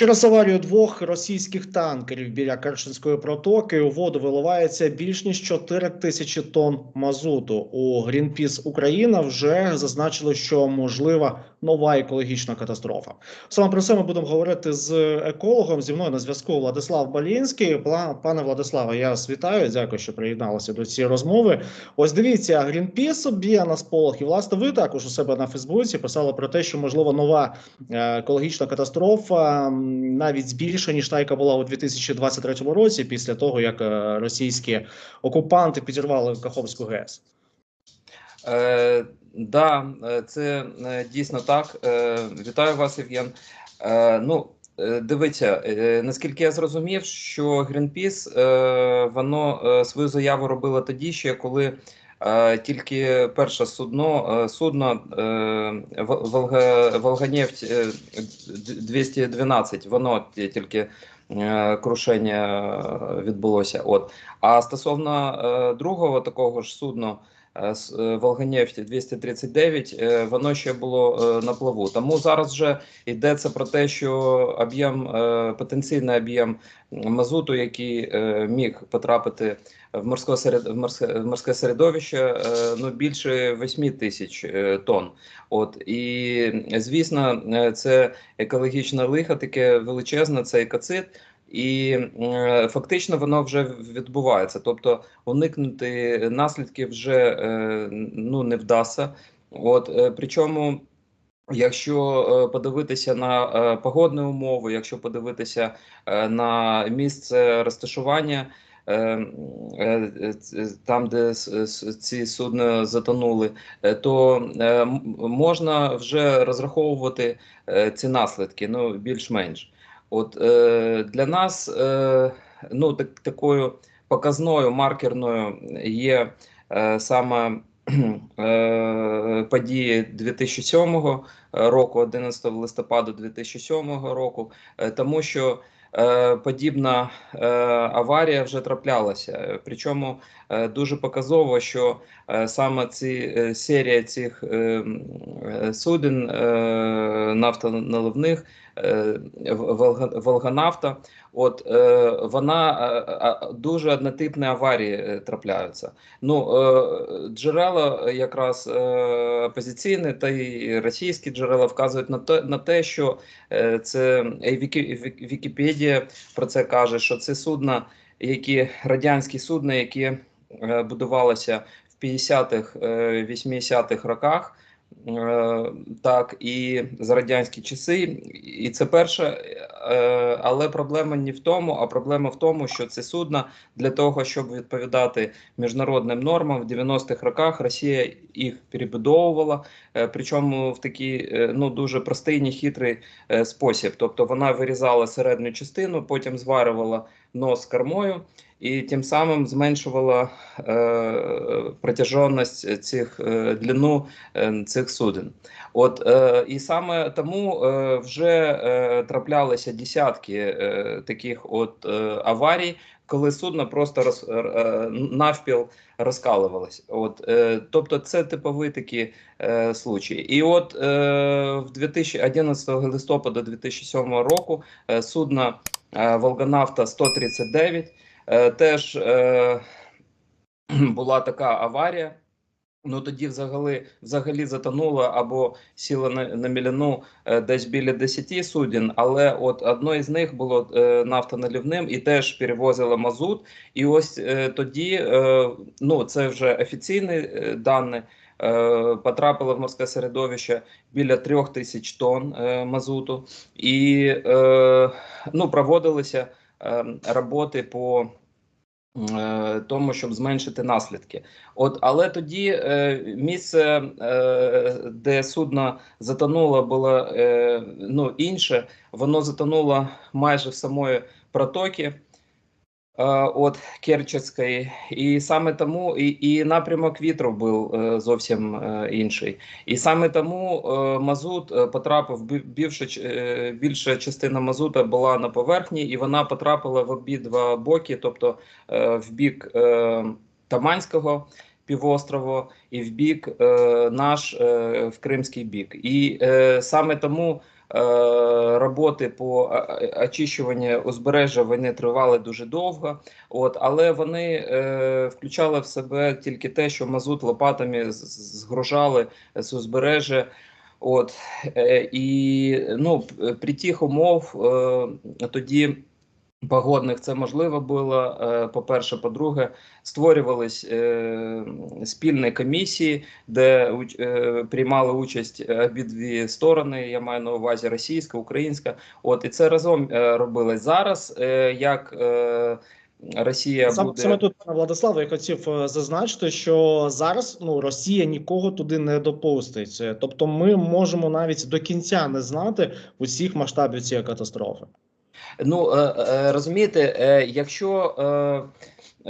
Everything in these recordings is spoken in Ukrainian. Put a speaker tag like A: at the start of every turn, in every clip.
A: Через аварію двох російських танкерів біля Керченської протоки у воду виливається більш ніж 4 тисячі тонн мазуту. У Greenpeace Україна вже зазначили, що можлива нова екологічна катастрофа. Саме про це ми будемо говорити з екологом. Зі мною на зв'язку Владислав Балінський. Пане Владиславе, я вас вітаю. Дякую, що приєдналися до цієї розмови. Ось дивіться, Greenpeace б'є на сполох. І власне ви також у себе на Фейсбуці писали про те, що можливо нова е, екологічна катастрофа навіть більше ніж та, яка була у 2023 році, після того як е, російські окупанти підірвали Каховську ГЕС.
B: Е, да, е, це е, дійсно так. Е, вітаю вас, Євген. Е, ну, дивіться, наскільки я зрозумів, що Greenpeace, воно свою заяву робило тоді, ще коли тільки перше судно, е, судно е, Волганефть е, 212, воно тільки е, крушення е, відбулося. От. А стосовно е, другого такого ж судна, е, с- е, Волганефть 239, е, воно ще було на плаву. Тому зараз вже йдеться про те, що об'єм, потенційний об'єм мазуту, який міг потрапити в морське серед в морське, середовище, ну більше 8 тисяч тонн. От і звісно, це екологічне лихо, таке величезне, це екоцид. І е, фактично воно вже відбувається. Тобто уникнути наслідків вже е, ну не вдасться. От е, причому. Якщо подивитися на погодні умови, якщо подивитися на місце розташування, там, де ці судна затонули, то можна вже розраховувати ці наслідки, ну більш-менш. От е, для нас е, ну так, такою показною маркерною є е, саме е, події 2007 року, 11 листопада 2007 року, е, тому що е, подібна е, аварія вже траплялася. Причому е, дуже показово, що е, саме ці е, серія цих е, е, суден е, нафтоналивних е, Волганафта, от е, вона е, дуже однотипні аварії трапляються. Ну джерела якраз опозиційні та й російські джерела вказують на те, на те, що це Вікіпедія про це каже, що це судна, які радянські судна, які будувалися в 50-х, е, 80-х роках. Е, Так, і за радянські часи, і це перше, е, але проблема не в тому, а проблема в тому, що це судна для того, щоб відповідати міжнародним нормам в 90-х роках Росія їх перебудовувала, е, причому в такий ну дуже простий, нехитрий е, спосіб. Тобто вона вирізала середню частину, потім зварювала нос кормою. І тим самим зменшувала е, протяжність цих е, длину е, цих суден. От е, і саме тому е, вже е, траплялися десятки е, таких от е, аварій, коли судно просто роз, е, навпіл розкалувалось. От, е, тобто, це типові такі е, случаї. І от е, в 2011 листопада 2007 року е, судно е, Волгонафта 139 е, теж е, була така аварія. Ну тоді взагалі взагалі затонуло або сіло на, на міляну е, десь біля 10 суден, але от одно із них було е, нафтоналивним і теж перевозило мазут. І ось е, тоді, е, ну це вже офіційні е, дані, е, потрапило в морське середовище біля трьох тисяч тонн е, мазуту, і е, ну проводилися е, роботи по е, тому, щоб зменшити наслідки. От, але тоді е, місце, е, де судно затонуло, було е, ну, інше. Воно затонуло майже в самої протоки. Е, От Керченської, і саме тому і, і напрямок вітру був зовсім е, інший. І саме тому мазут потрапив більше, більша частина мазута була на поверхні, і вона потрапила в обидва боки, тобто в бік Таманського півострову і в бік е, наш е, в Кримський бік. І е, саме тому роботи по а- а- очищуванню узбережжя вони тривали дуже довго. От, але вони е, включали в себе тільки те, що мазут лопатами згружали з узбережжя. От е, і ну при тих умов е, тоді. Погодних це можливо було. е, По-перше, по-друге, створювались е, спільні комісії, де е, приймали участь обидві сторони. Я маю на увазі російська, українська. От і це разом робилось зараз. Як Росія
A: Сам,
B: буде
A: саме тут, пане Владиславе, я хотів зазначити, що зараз ну Росія нікого туди не допустить. Тобто, ми можемо навіть до кінця не знати усіх масштабів цієї катастрофи.
B: Ну е, е, розумієте, е, якщо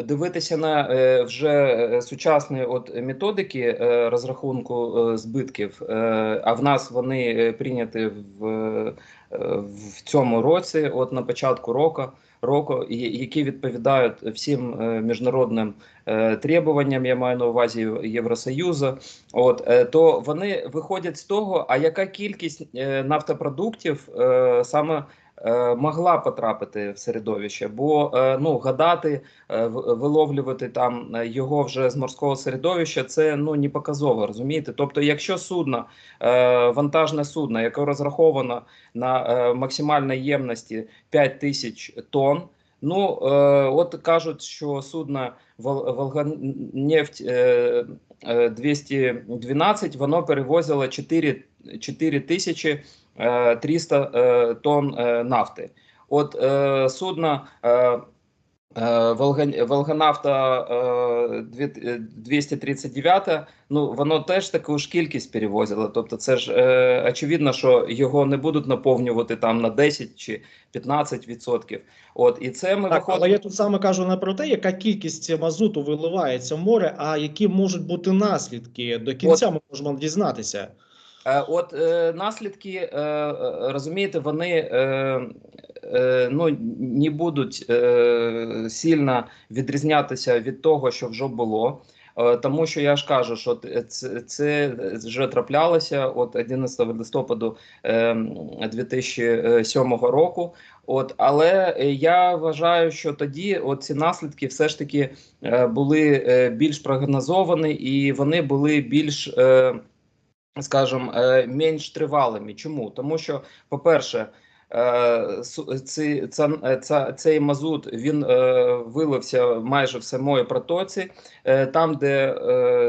B: дивитися на вже сучасні от методики розрахунку збитків, а в нас вони прийняті в, в цьому році, от на початку року. Року, які відповідають всім міжнародним требуванням, я маю на увазі Євросоюзу, от то вони виходять з того, а яка кількість нафтопродуктів саме могла потрапити в середовище, бо е, ну гадати, е, виловлювати там е, його вже з морського середовища, це ну не показово, розумієте? Тобто, якщо судно, е, вантажне судно, яке розраховано на е, максимальній ємності 5 тисяч тонн. Ну, е, от кажуть, що судно Вол- Волганефть е, е, 212, воно перевозило 4, 4 тисячі е, 300 е, тонн е, нафти. От судно Волганафта е, дві- е, 239, ну воно теж таку ж кількість перевозило. Тобто, це ж е, очевидно, що його не будуть наповнювати там на 10 чи 15 відсотків. От і це ми
A: Так,
B: виходимо.
A: але я тут саме кажу не про те, яка кількість мазуту виливається в море, а які можуть бути наслідки. До кінця ми можемо дізнатися.
B: Е, От е, наслідки, е, розумієте, вони ну, не будуть сильно відрізнятися від того, що вже було. Тому що я ж кажу, що це, це вже траплялося от 11 листопаду е, 2007 року. От, але я вважаю, що тоді от ці наслідки все ж таки були більш прогнозовані і вони були більш. Скажімо, е, менш тривалими. Чому? Тому що, по-перше, е, ця, цей мазут він е, вилився майже в самої протоці, е, там, де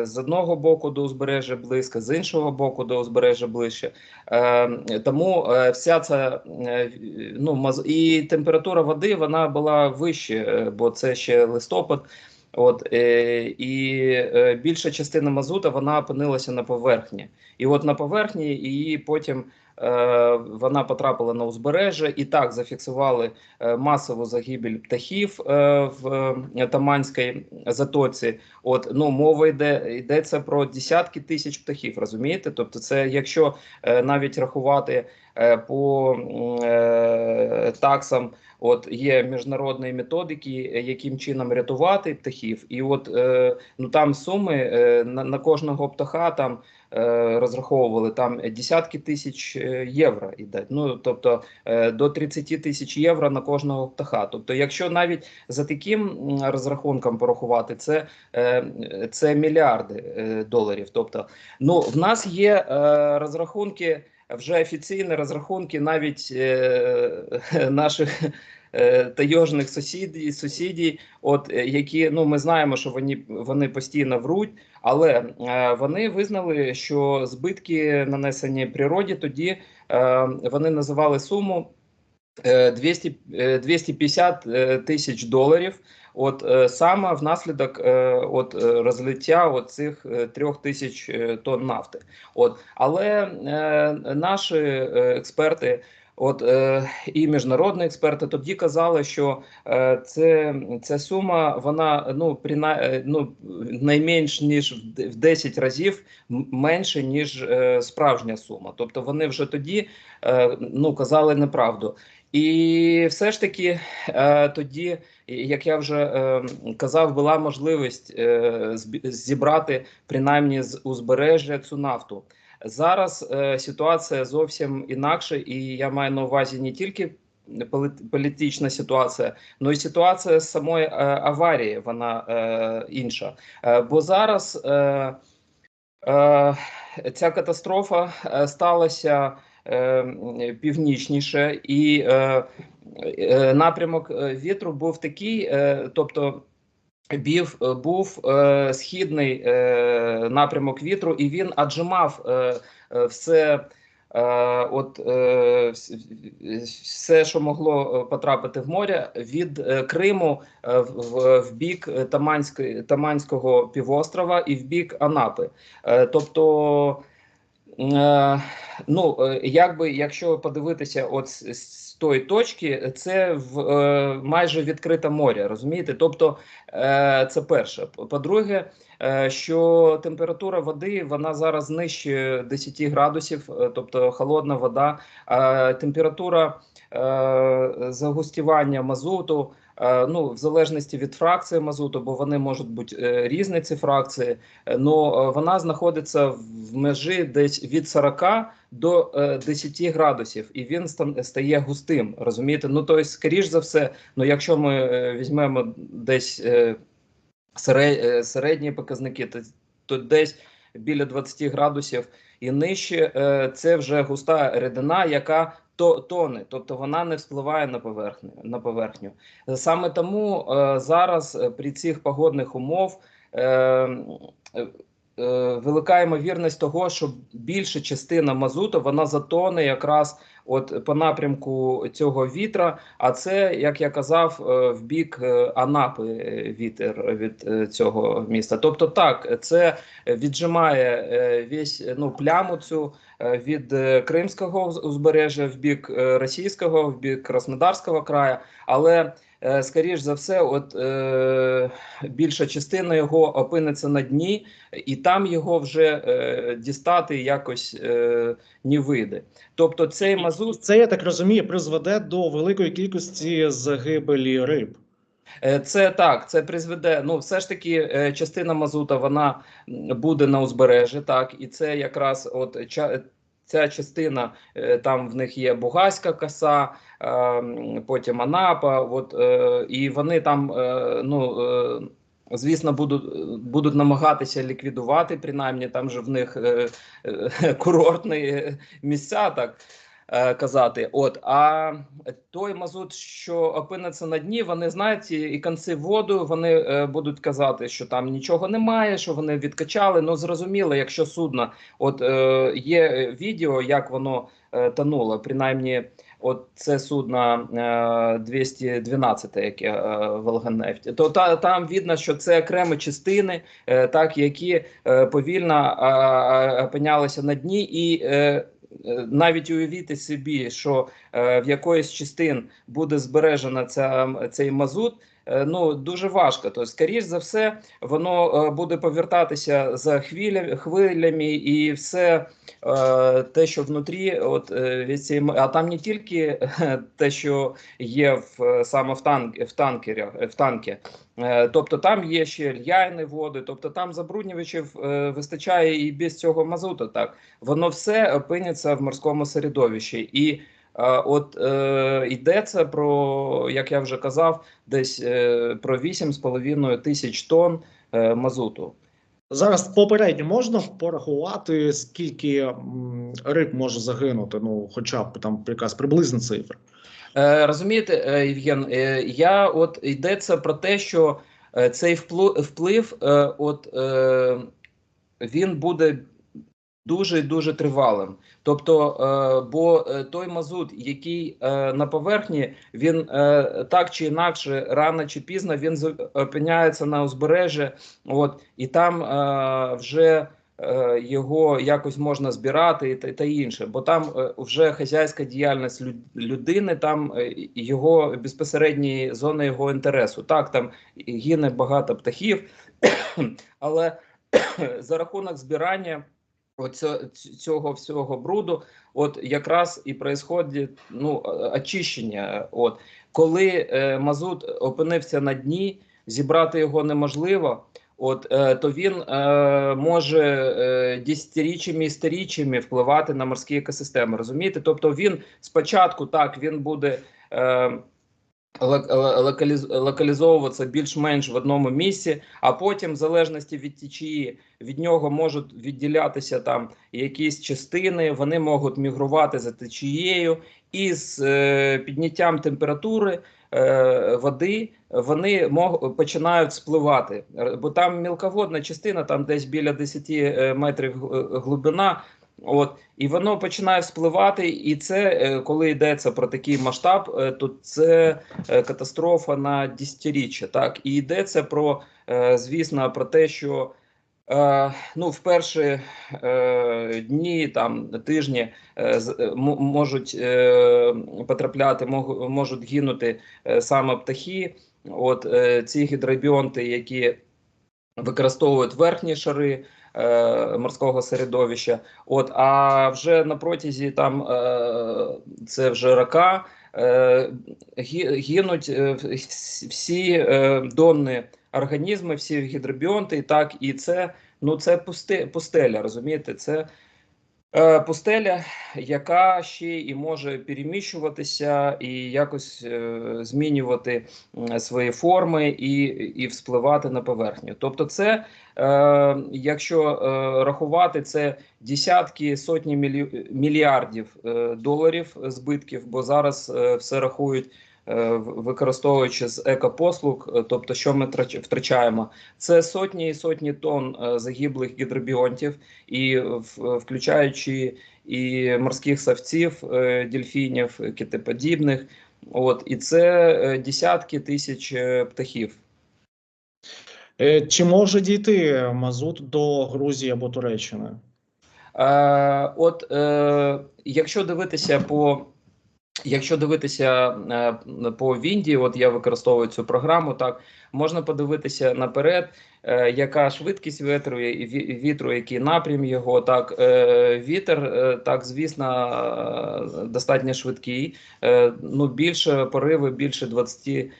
B: з одного боку до узбережжя близько, з іншого боку до узбережжя ближче. Тому вся ця ну, маз... і температура води вона була вище, бо це ще листопад. От і більша частина мазута вона опинилася на поверхні, і от на поверхні її потім е, вона потрапила на узбережжя, і так зафіксували е, масову загибель птахів е, в е, Таманській затоці. От ну мова йде йдеться про десятки тисяч птахів, розумієте? Тобто, це якщо е, навіть рахувати е, по е, таксам. От є міжнародні методики, е, яким чином рятувати птахів, і от е, ну там суми е, на, на кожного птаха там розраховували там десятки тисяч е, євро йде. Ну тобто е, до 30 тисяч євро на кожного птаха. Тобто, якщо навіть за таким розрахунком порахувати, це, е, це мільярди е, доларів. Тобто, ну в нас є е, розрахунки. Вже офіційні розрахунки навіть е, наших е, тайожних сусідів, сусідів, от е, які ну ми знаємо, що вони вони постійно вруть, але е, вони визнали, що збитки нанесені природі, тоді вони називали суму. е, 200, е, 250 е, тисяч доларів. От саме внаслідок от розлиття от цих трьох тисяч тонн нафти. От але е, наші експерти. От е, і міжнародні експерти тоді казали, що е, це ця сума вона ну прина, е, ну найменш ніж в д- 10 разів менше ніж е, справжня сума. Тобто вони вже тоді е, ну казали неправду. І все ж таки е, тоді, як я вже е, казав, була можливість зібрати принаймні з узбережжя цю нафту. Зараз е, ситуація зовсім інакша, і я маю на увазі не тільки політична ситуація, але й ситуація з самої е, аварії. Вона е, інша. Бо зараз ця катастрофа сталася північніше, і напрямок вітру був такий, тобто. Бів е, був е, східний е, напрямок вітру, і він аджимав е, е, все, е, от, все, що могло потрапити в море від Криму в, бік Таманської, Таманського півострова і в бік Анапи. Тобто, ну, якби, якщо подивитися от з тої точки, це в е, майже відкрите море, розумієте? Тобто, е, це перше. По-друге, е, що температура води вона зараз нижче 10 градусів, е, тобто холодна вода. Е, температура е, загустівання мазуту. Е, Ну, в залежності від фракції мазуту, бо вони можуть бути е, різні ці фракції, е, но е, вона знаходиться в межі десь від 40 до е, 10 градусів, і він ста- стає густим. Розумієте? Ну тобто, скоріш за все, ну якщо ми візьмемо десь сере- середні показники, то, то десь біля 20 градусів і нижче, це вже густа рідина, яка то тони, тобто вона не впливає на поверхню. На поверхню. Саме тому е, зараз е, при цих погодних умов. Е, е, е, велика ймовірність того, що більша частина мазуту вона затоне якраз от по напрямку цього вітра. А це, як я казав, е, в бік е, Анапи е, вітер від цього міста. Тобто, так, це віджимає весь ну пляму цю від Кримського уз- узбережжя в бік російського, в бік Краснодарського краю, але скоріш за все, от е, більша частина його опиниться на дні, і там його вже е, дістати якось е, не вийде. Тобто цей мазут
A: Це я так розумію, призведе до великої кількості загибелі риб.
B: Е, Це так, це призведе. Ну, все ж таки, е, частина мазута вона буде на узбережжі, так, і це якраз от ця частина, е, там в них є Бугаська коса, е, потім Анапа, от, е, і вони там, е, ну. е, Звісно, будуть будуть намагатися ліквідувати, принаймні там же в них курортні місця, так казати. От а той мазут, що опиниться на дні, вони знають і, конці воду. Вони будуть казати, що там нічого немає, що вони відкачали. Ну зрозуміло, якщо судно, от є відео, як воно е, принаймні. От це судно е, 212, яке е, Волгонефті, то та там видно, що це окремі частини, е, так які е, повільно е, е, опинялися на дні, і е, е, навіть уявити собі, що е, в якоїсь частин буде збережена ця цей мазут. Е, Ну дуже важко. То скоріш за все, воно е, буде повертатися за хвилями, хвилями і все е, те, що внутрі, от від цієї а там не тільки те, що є в саме в танк в танкері, в танки. Е, Тобто там є ще льяйні води, тобто там забруднювачів вистачає і без цього мазуту. Так воно все опиниться в морському середовищі, і от е, йдеться про, як я вже казав, десь е, про 8,5 тисяч тонн е, мазуту.
A: Зараз попередньо можна порахувати, скільки риб може загинути, ну хоча б там якась приблизна цифра.
B: Е, розумієте, е, Євген, е, я от йдеться про те, що е, цей вплив, вплив е, от, е, він буде дуже дуже тривалим. Тобто, е, бо е, той мазут, який е, на поверхні, він так чи інакше, рано чи пізно він опиняється на узбережжі, от, і там вже його якось можна збирати та, та інше, бо там вже хазяйська діяльність людини, там його безпосередні зони його інтересу. Так, там гине багато птахів, але за рахунок збирання ць- цього всього бруду, от якраз і происходить ну, очищення. От коли е, мазут опинився на дні, зібрати його неможливо. От е, то він е, може е, десятиріччями і сторіччями впливати на морські екосистеми. Розумієте? Тобто він спочатку так він буде е, локалізовуватися більш-менш в одному місці, а потім, в залежності від течії, від нього можуть відділятися там якісь частини. Вони можуть мігрувати за течією, і з е, підняттям температури е, води вони мог, починають спливати. Бо там мілководна частина, там десь біля 10 е, метрів глибина. От і воно починає спливати, і це е, коли йдеться про такий масштаб, е, то це е, катастрофа на десятиріччя. Так і йдеться про, звісно, про те, що ну, в перші дні, там тижні можуть потрапляти, можуть гинути саме птахи. От ці гідробіонти, які використовують верхні шари е, морського середовища. От, а вже на протязі там е, це вже рака Е, гинуть е, всі е, донні організми, всі гідробіонти, і так, і це ну це пусте, пустеля, розумієте? Це пустеля, яка ще і може переміщуватися і якось е, змінювати свої форми і, і вспливати на поверхню. Тобто, це, е, якщо е, рахувати, це десятки, сотні мільярдів е, доларів збитків, бо зараз е, все рахують. Е, Використовуючи з екопослуг, е, тобто, що ми втрачаємо, це сотні і сотні тонн е, загиблих гідробіонтів, і включаючи і морських савців, дельфінів, китеподібних. От і це десятки тисяч птахів.
A: Чи може дійти мазут до Грузії або Туреччини?
B: Е, от е, якщо дивитися по. Якщо дивитися е, по Вінді, от я використовую цю програму, так можна подивитися наперед, е, яка швидкість вітру, вітру, який напрям його. Так, е, вітер, так звісно, достатньо швидкий. Ну більше пориви, більше 20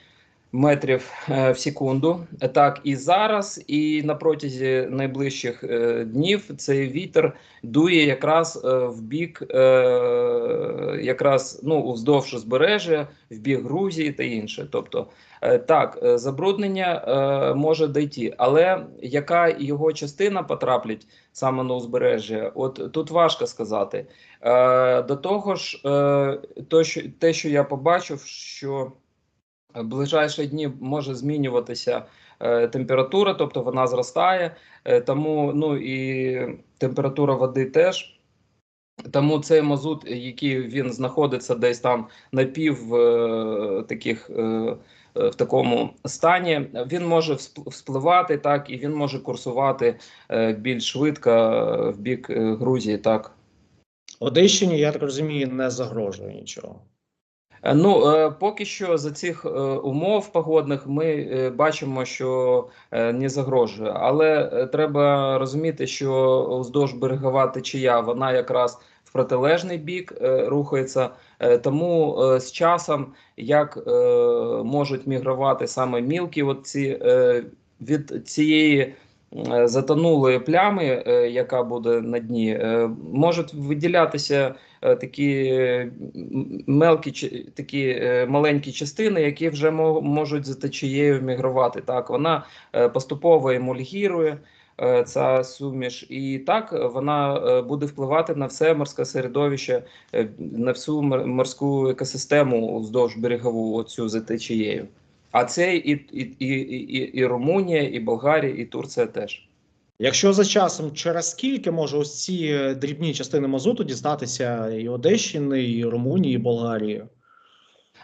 B: метрів е, в секунду. Так, і зараз, і на протязі найближчих е, днів цей вітер дує якраз е, в бік, якраз ну вздовж узбережжя, в бік Грузії та інше. Тобто, так, забруднення може дійти, але яка його частина потраплять саме на узбережжя, от тут важко сказати. До того ж, те, що я побачив, що ближайші дні може змінюватися е, температура, тобто вона зростає, е, тому ну і температура води теж. Тому цей мазут, який він знаходиться десь там е, таких е, е, в такому стані, він може всп- вспливати так, і він може курсувати більш швидко в бік Грузії. Так.
A: Одещині, я так розумію, не загрожує нічого.
B: Е, Ну, е, поки що за цих е, умов погодних ми бачимо, що не загрожує. Але треба розуміти, що вздовж берегова течія вона якраз в протилежний бік рухається. Тому з часом як можуть мігрувати саме мілкі, от ці від цієї. Затонулої плями, яка буде на дні, можуть виділятися такі е, мелкі чи- такі е, маленькі частини, які вже мо- можуть за течією мігрувати. Так, вона е, поступово емульгірує ця суміш, і так вона буде впливати на все морське середовище, на всю мор- морську екосистему вздовж берегову оцю за течією. А це і, і, і, і, і Румунія, і Болгарія, і Турція теж.
A: Якщо за часом, через скільки може ось ці е, дрібні частини мазуту дізнатися і Одещини, і Румунії, і Болгарії?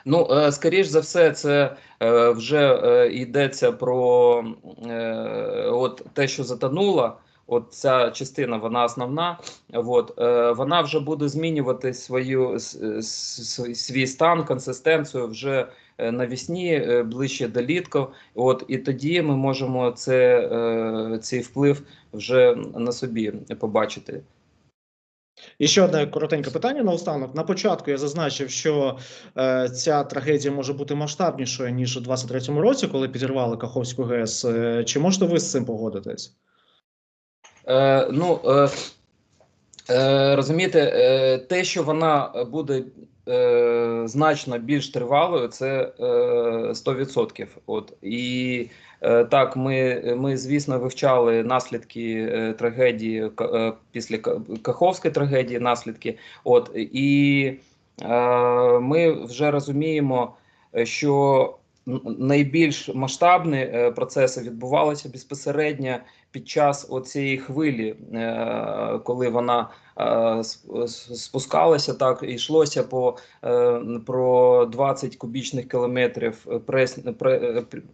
B: Ну, е, скоріш за все, це е, вже йдеться про от те, що затонуло. От ця частина, вона основна. От, е, вона вже буде змінювати свою свій стан, консистенцію вже е, навесні, е, ближче до літку. От і тоді ми можемо це, е, цей вплив вже на собі побачити.
A: І ще одне коротеньке питання наостанок. На початку я зазначив, що е, ця трагедія може бути масштабнішою ніж у 23-му році, коли підірвали Каховську ГЕС. Е, чи можете ви з цим погодитись?
B: Е, ну, е, е, розумієте, е, те, що вона буде е, значно більш тривалою, це е, 100%. От. І е, так, ми, ми, звісно, вивчали наслідки е, трагедії е, після Ка- Каховської трагедії, наслідки. От, і ми вже розуміємо, що найбільш масштабні е, процеси відбувалися безпосередньо під час оцієї хвилі, е, коли вона е, спускалася, так і йшлося по про 20 кубічних кілометрів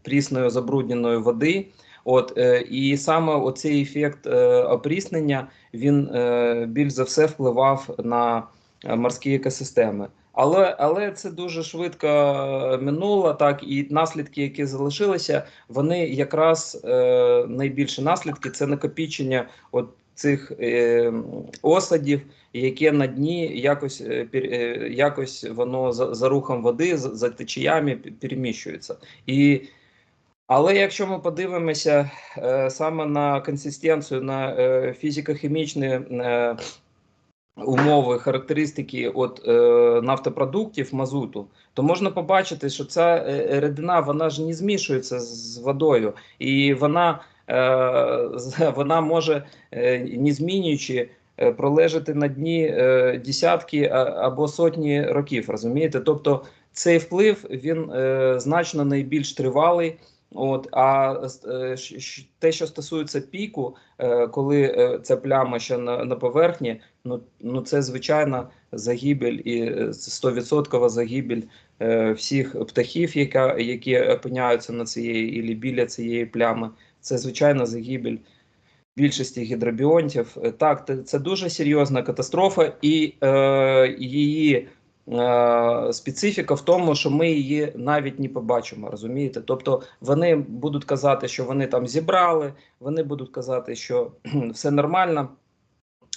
B: прісної забрудненої води. От і саме оцей ефект опріснення він більш за все впливав на морські екосистеми. Але, але це дуже швидко е, минуло, так і наслідки, які залишилися, вони якраз е, найбільші наслідки це накопічення от цих е, осадів, яке на дні якось е, е, якось воно за, за рухом води, за, за течіями переміщується. І, але якщо ми подивимося е, саме на консистенцію, на е, фізико-хімічні е, умови, характеристики от, е, нафтопродуктів мазуту, то можна побачити, що ця е, рідина вона ж не змішується з водою, і вона, е, вона може, е, не змінюючи, е, пролежати на дні е, десятки або сотні років. Розумієте? Тобто цей вплив він е, значно найбільш тривалий. От, а е, те, що стосується піку, е, коли е, ця пляма ще на, на поверхні, ну, ну це звичайна загибель і е, 100% загибель всіх птахів, яка, які опиняються на цієї і біля цієї плями. Це звичайна загибель більшості гідробіонтів. Так, це дуже серйозна катастрофа, і е, її специфіка в тому, що ми її навіть не побачимо, розумієте? Тобто вони будуть казати, що вони там зібрали, вони будуть казати, що все нормально,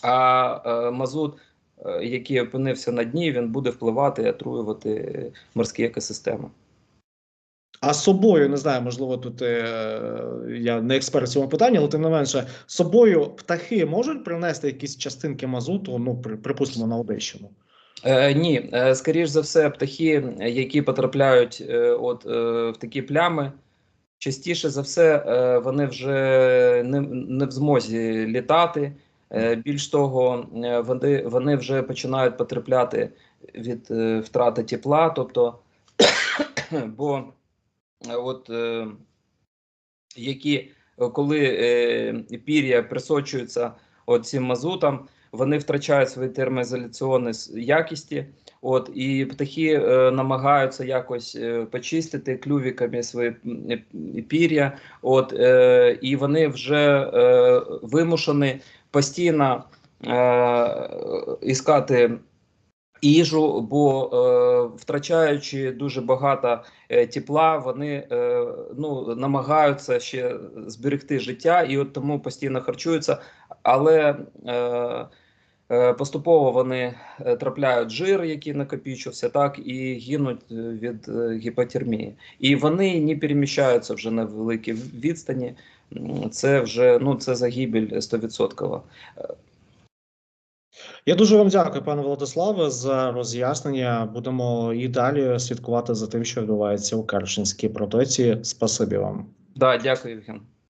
B: а е, мазут, е, який опинився на дні, він буде впливати і отруювати е, морські екосистеми.
A: А собою не знаю, можливо, тут е, я не експерт в цьому питанні, але тим не менше, собою птахи можуть принести якісь частинки мазуту, ну при, припустимо, на Одещину.
B: Е, ні, е, скоріш за все, птахи, які потрапляють е, от, е, в такі плями, частіше за все, е, вони вже не, не в змозі літати. Е, більш того, вони, вони вже починають потрапляти від е, втрати тепла, тобто, бо от е, які, коли е, пір'я присочуються цим мазутом, вони втрачають свої термоізоляційні якісті. От і птахи е, намагаються якось е, почистити клювіками свої е, пір'я. От е, і вони вже е, вимушені постійно е, іскати їжу, бо е, втрачаючи дуже багато е, тепла, вони е, ну, намагаються ще зберегти життя і от тому постійно харчуються, але е, е, поступово вони е, трапляють жир, який накопичився, так і гинуть е, від гіпотермії. І вони не переміщаються вже на великі відстані. Це вже ну це загибель 100%.
A: Я дуже вам дякую, пане Владиславе, за роз'яснення. Будемо і далі слідкувати за тим, що відбувається у Керченській протоці. Спасибі вам.
B: Да, дякую, Євген.